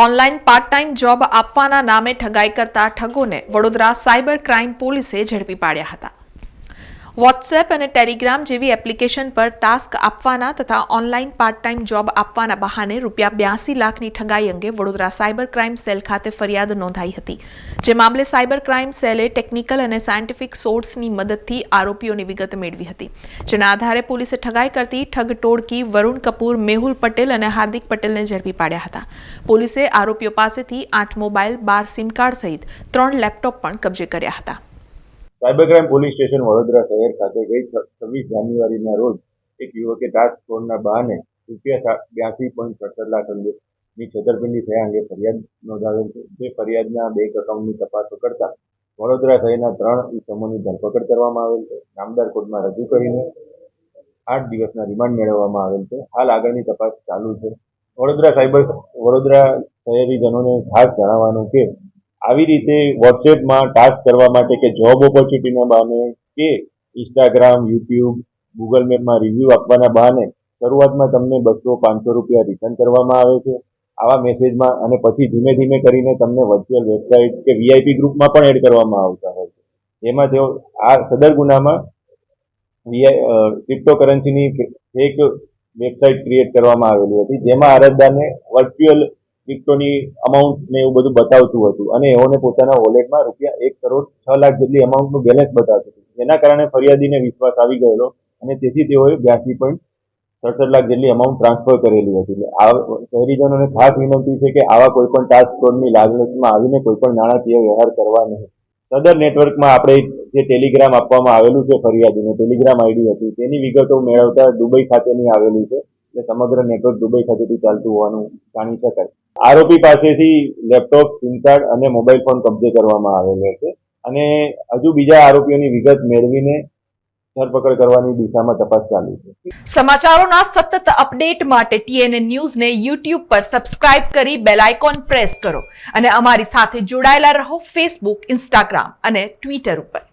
Online part time job આપવાના નામે ઠગાઈ કરતા ઠગોને વડોદરા સાયબર ક્રાઇમ પોલીસે ઝડપી પાડ્યા હતા. વોટ્સએપ અને ટેલિગ્રામ જેવી એપ્લિકેશન પર ટાસ્ક આપવાના તથા ઓનલાઈન પાર્ટ ટાઈમ જોબ આપવાના બહાને રૂપિયા બ્યાસી લાખની ઠગાઈ અંગે વડોદરા સાયબર ક્રાઇમ સેલ ખાતે ફરિયાદ નોંધાઈ હતી. જે મામલે સાયબર ક્રાઇમ સેલે ટેકનિકલ અને સાયન્ટિફિક સોર્સની મદદથી આરોપીઓની વિગત મેળવી હતી. જેના આધારે પોલીસે ઠગાઈ કરતી ઠગ ટોળકી વરુણ કપૂર, મેહુલ પટેલ અને હાર્દિક પટેલને ઝડપી પાડ્યા હતા. પોલીસે આરોપીઓ પાસેથી આઠ મોબાઈલ, બાર સિમ કાર્ડ સહિત ત્રણ લેપટોપ પણ કબજે કર્યા હતા. Cyber crime police station Vadodara શહેર ખાતે ગઈ છવ્વીસ જાન્યુઆરીના રોજ એક યુવકે ટાસ્ક ફોર્સના બહાને રૂપિયા બ્યાસી પોઈન્ટ સડસઠ લાખ અંગેની છેતરપિંડી થયા અંગે ફરિયાદ નોંધાવેલ છે. જે ફરિયાદના બેંક એકાઉન્ટની તપાસો કરતા વડોદરા શહેરના ત્રણ ઇસમોની ધરપકડ કરવામાં આવેલ છે. નામદાર કોર્ટમાં રજૂ કરીને આઠ દિવસના રિમાન્ડ મેળવવામાં આવેલ છે. હાલ આગળની તપાસ ચાલુ છે. વડોદરા સાયબર, વડોદરા શહેરીજનોને ખાસ જણાવવાનું કે આવી રીતે વોટ્સએપમાં ટાસ્ક કરવા માટે કે જોબ ઓપોર્ચ્યુનિટીના બહાને કે ઇન્સ્ટાગ્રામ યુટ્યુબ ગૂગલ મેપમાં રિવ્યૂ આપવાના બહાને શરૂઆતમાં તમને બસો પાંચસો રૂપિયા રિટર્ન કરવામાં આવે છે. આવા મેસેજમાં અને પછી ધીમે ધીમે કરીને તમને વર્ચ્યુઅલ વેબસાઇટ કે વીઆઈપી ગ્રુપમાં પણ એડ કરવામાં આવતા હોય છે. જેમાં તેઓ આ સદર ગુનામાં ક્રિપ્ટોકરન્સીની એક વેબસાઇટ ક્રિએટ કરવામાં આવેલી હતી. જેમાં અરજદારને વર્ચ્યુઅલ ક્રિપ્ટોની અમાઉન્ટ ને એવું બધું બતાવતું હતું. અને એઓને પોતાના વોલેટમાં રૂપિયા એક કરોડ છ લાખ જેટલી અમાઉન્ટનું બેલેન્સ બતાવતું હતું. જેના કારણે ફરિયાદીને વિશ્વાસ આવી ગયેલો અને તેથી તેઓએ બ્યાસી પોઈન્ટ સડસઠ લાખ જેટલી અમાઉન્ટ ટ્રાન્સફર કરેલી હતી. આ શહેરીજનોને ખાસ વિનંતી છે કે આવા કોઈ પણ ટાસ્ક ફોર્સની લાગણીમાં આવીને કોઈ પણ નાણાકીય વ્યવહાર કરવા નહીં. સદર નેટવર્કમાં આપણે જે ટેલિગ્રામ આપવામાં આવેલું છે ફરિયાદીને, ટેલિગ્રામ આઈડી હતી, તેની વિગતો મેળવતા દુબઈ ખાતેની આવેલી છે. એટલે સમગ્ર નેટવર્ક દુબઈ ખાતેથી ચાલતું હોવાનું જાણી શકાય. આરોપી પાસેથી લેપટોપ, સિમ કાર્ડ અને મોબાઈલ ફોન કબજે કરવામાં આવેલો છે અને હજુ બીજા આરોપીઓની વિગત મેળવીને ધરપકડ કરવાની દિશામાં તપાસ ચાલુ છે. સમાચારોના સતત અપડેટ માટે ટીએનએ ન્યૂઝને યુટ્યુબ પર સબસ્ક્રાઇબ કરી બેલ આઇકોન પ્રેસ કરો અને અમારી સાથે જોડાયેલા રહો ફેસબુક, ઇન્સ્ટાગ્રામ અને ટ્વિટર ઉપર.